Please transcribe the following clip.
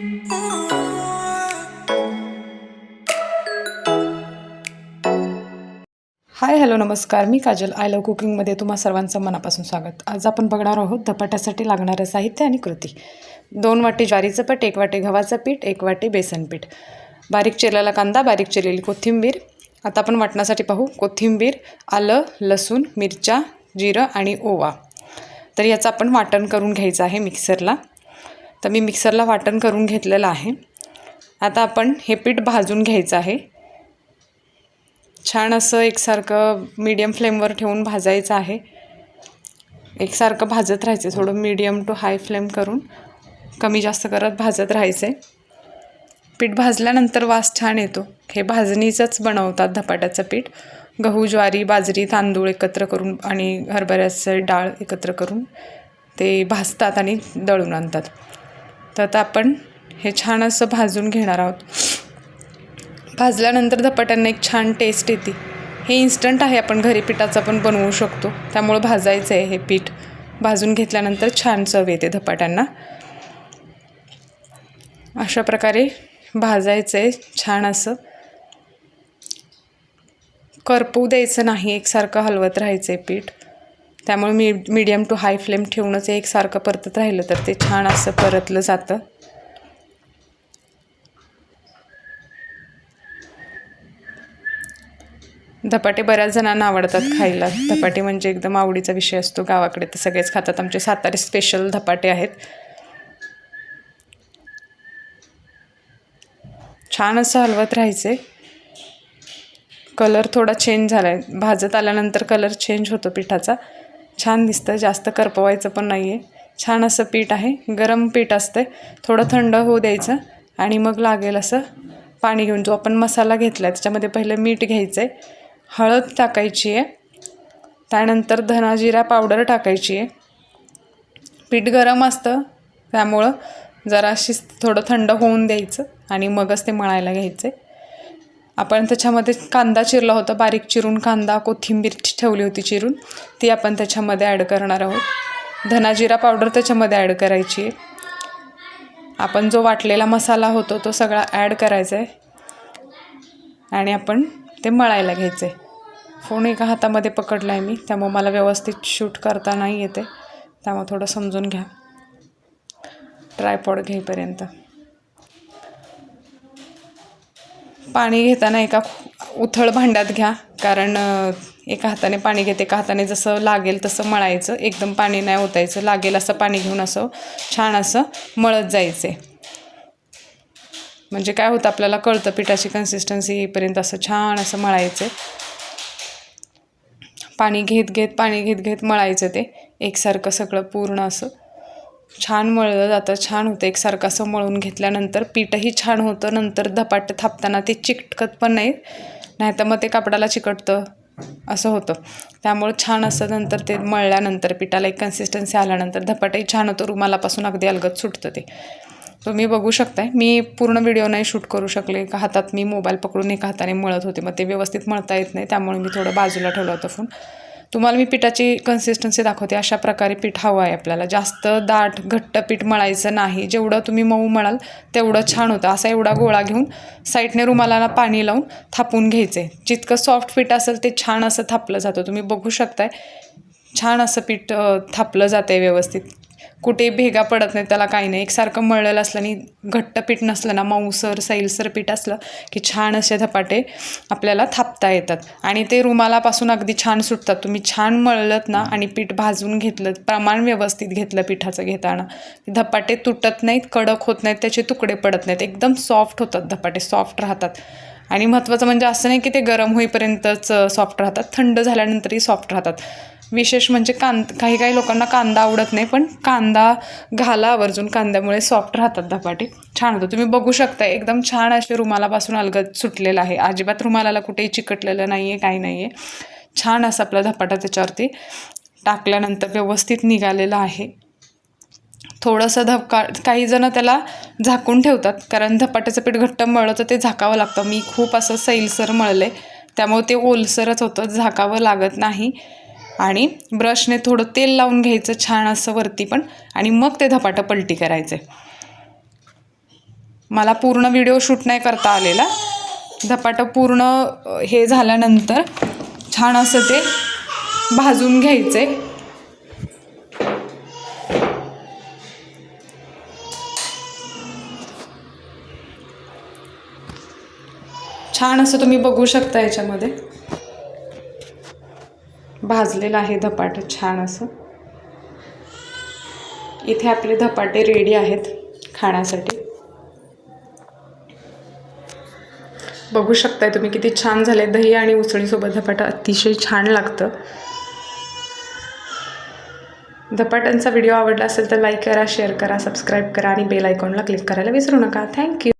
हाय hello नमस्कार. मी Kajal. I love कुकिंगमध्ये तुम्हा सर्वांचं मनापासून स्वागत. आज आपण बघणार आहोत धपाट्यासाठी लागणारं साहित्य आणि कृती. दोन वाटी ज्वारीचं पीठ एक वाटी गव्हाचं पीठ एक वाटी बेसन पीठ. बारीक चिरलेला कांदा बारीक चिरलेली कोथिंबीर. आता आपण वाटण्यासाठी पाहू कोथिंबीर आलं लसूण मिरच्या जिरं आणि ओवा. तर याचं आपण वाटण करून घ्यायचं आहे मिक्सरला. तर मी मिक्सरला वाटण करून घेतलेलं आहे. आता आपण हे पीठ भाजून घ्यायचं आहे. छान असं एकसारखं मीडियम फ्लेमवर ठेवून भाजायचं आहे. एकसारखं भाजत राहायचं थोडं मीडियम टू हाय फ्लेम करून कमी जास्त करत भाजत राहायचं. आहे पीठ भाजल्यानंतर वास छान येतो. हे भाजणीचंच बनवतात धपाट्याचं पीठ. गहू ज्वारी बाजरी तांदूळ एकत्र करून आणि हरभऱ्याचं डाळ एकत्र करून ते भाजतात आणि दळून आणतात. तर आता आपण हे छान असं भाजून घेणार आहोत. भाजल्यानंतर धपाट्यांना एक छान टेस्ट येते. हे इन्स्टंट आहे आपण घरी पिठाचं पण बनवू शकतो. त्यामुळं भाजायचं आहे हे पीठ. भाजून घेतल्यानंतर छान चव येते धपाट्यांना. अशा प्रकारे भाजायचं आहे छान असं. करपू द्यायचं नाही एकसारखं हलवत राहायचं आहे पीठ. त्यामुळे मी मीडियम टू हाय फ्लेम ठेवूनच एकसारखं परतत राहिलं तर ते छान असं परतलं जातं. धपाटे बऱ्याच जणांना आवडतात खायला. धपाटे म्हणजे एकदम आवडीचा विषय असतो गावाकडे तर सगळेच खातात. आमचे सातारे स्पेशल धपाटे आहेत. छान असं हलवत राहायचे कलर थोडा चेंज झाला आहे भाजत आल्यानंतर कलर चेंज होतो पिठाचा. छान दिसतं जास्त करपवायचं पण नाही आहे छान असं पीठ आहे गरम पीठ असतं थोडं थंड होऊ द्यायचं आणि मग लागेल असं पाणी घेऊन. जो आपण मसाला घेतला आहे त्याच्यामध्ये पहिलं मीठ घ्यायचं आहे हळद टाकायची आहे त्यानंतर धनाजिरा पावडर टाकायची आहे पीठ गरम असतं त्यामुळं जराशी थोडं थंड होऊन द्यायचं आणि मगच ते मळायला घ्यायचं आहे आपण त्याच्यामध्ये कांदा चिरला होता बारीक चिरून कांदा कोथिंबीर ठेवली होती चिरून ती आपण त्याच्यामध्ये ॲड करणार आहोत. धनाजिरा पावडर त्याच्यामध्ये ॲड करायची आहे. आपण जो वाटलेला मसाला होतो तो सगळा ॲड करायचा आहे. आणि आपण ते मळायला घ्यायचं आहे. फोन एका हातामध्ये पकडला आहे मी त्यामुळे मला व्यवस्थित शूट करता नाही येते. त्यामुळे थोडं समजून घ्या. ट्रायपॉड घेईपर्यंत. पाणी घेताना एका उथळ भांड्यात घ्या. कारण एका हाताने पाणी घेते एका हाताने जसं लागेल तसं मळायचं. एकदम पाणी नाही ओतायचं. लागेल असं पाणी घेऊन असं छान असं मळत जायचं. म्हणजे काय होतं आपल्याला कळतं पिठाची कन्सिस्टन्सी येईपर्यंत असं छान असं मळायचं. पाणी घेत घेत पाणी घेत घेत मळायचं ते. एकसारखं सगळं पूर्ण असं छान मळलं जातं छान होतं. एकसारखं असं मळून घेतल्यानंतर पीठही छान होतं. नंतर धपाटं थापताना ते चिकटकत पण नाही नाही तर मग ते कापडाला चिकटतं. असं होतं. त्यामुळं छान असं नंतर ते मळल्यानंतर पिठाला एक कन्सिस्टन्सी आल्यानंतर धपाटही छान होतं. रुमालापासून अगदी अलगत सुटतं ते. तुम्ही बघू शकताय. मी पूर्ण व्हिडिओ नाही शूट करू शकले. एका हातात मी मोबाईल पकडून एका हाताने मळत होते. मग ते व्यवस्थित मळता येत नाही. त्यामुळे मी थोडं बाजूला ठेवलं होतं फोन तुम्हाला मी पिठाची कन्सिस्टन्सी दाखवते. अशा प्रकारे पीठ हवं आहे आपल्याला. जास्त दाट घट्ट पीठ मळायचं नाही. जेवढं तुम्ही मऊ मळाल तेवढं छान होतं. असा एवढा गोळा घेऊन साईडने रुमालाला पाणी लावून थापून घ्यायचे. जितकं सॉफ्ट पीठ असेल ते छान असं थापलं जातं. तुम्ही बघू शकताय. छान असं पीठ थापलं जातं आहे व्यवस्थित. कुठे भेगा पडत नाही त्याला काही नाही. एकसारखं मळलेलं असलं आणि घट्ट पीठ नसलं ना मऊसर सैलसर पीठ असलं की छान असे धपाटे आपल्याला थापता येतात. आणि ते रुमालापासून अगदी छान सुटतात. तुम्ही छान मळलत ना आणि पीठ भाजून घेतलं प्रमाण व्यवस्थित घेतलं पिठाचं घेताना धपाटे तुटत नाहीत कडक होत नाहीत त्याचे तुकडे पडत नाहीत. एकदम सॉफ्ट होतात धपाटे सॉफ्ट राहतात. आणि महत्त्वाचं म्हणजे असं नाही की ते गरम होईपर्यंतच सॉफ्ट राहतात. थंड झाल्यानंतरही सॉफ्ट राहतात. विशेष म्हणजे कांद काही काही लोकांना कांदा आवडत नाही पण कांदा घाला आवर्जून. कांद्यामुळे सॉफ्ट राहतात धपाटे. छान होतं. तुम्ही बघू शकता एकदम छान असे रुमालापासून अलगद सुटलेलं आहे. अजिबात रुमालाला कुठेही चिकटलेलं नाही आहे काही नाही आहे छान असं आपला धपाटा त्याच्यावरती टाकल्यानंतर व्यवस्थित निघालेलं आहे. थोडंसं धपका काही जण त्याला झाकून ठेवतात कारण धपाट्याचं पीठ घट्ट मळलं तर ते झाकावं लागतं. मी खूप असं सैलसर मळलं आहे त्यामुळे ते ओलसरच होतं झाकावं लागत नाही. आणि ब्रशने थोडं तेल लावून घ्यायचं छान असं वरती पण आणि मग ते धपाटं पलटी करायचे. मला पूर्ण व्हिडिओ शूट नाही करता आलेला. धपाटं पूर्ण हे झाल्यानंतर छान असं ते भाजून घ्यायचे. छान असं तुम्ही बघू शकता याच्यामध्ये. भाजलेलं आहे धपाटं छान असं. इथे आपले धपाटे रेडी आहेत खाण्यासाठी. बघू शकताय तुम्ही किती छान झाले. दही आणि उसळीसोबत धपाटा अतिशय छान लागतं. धपाट्यांचा व्हिडिओ आवडला असेल तर लाईक करा शेअर करा सबस्क्राईब करा आणि बेल आयकॉनला क्लिक करायला विसरू नका. थँक्यू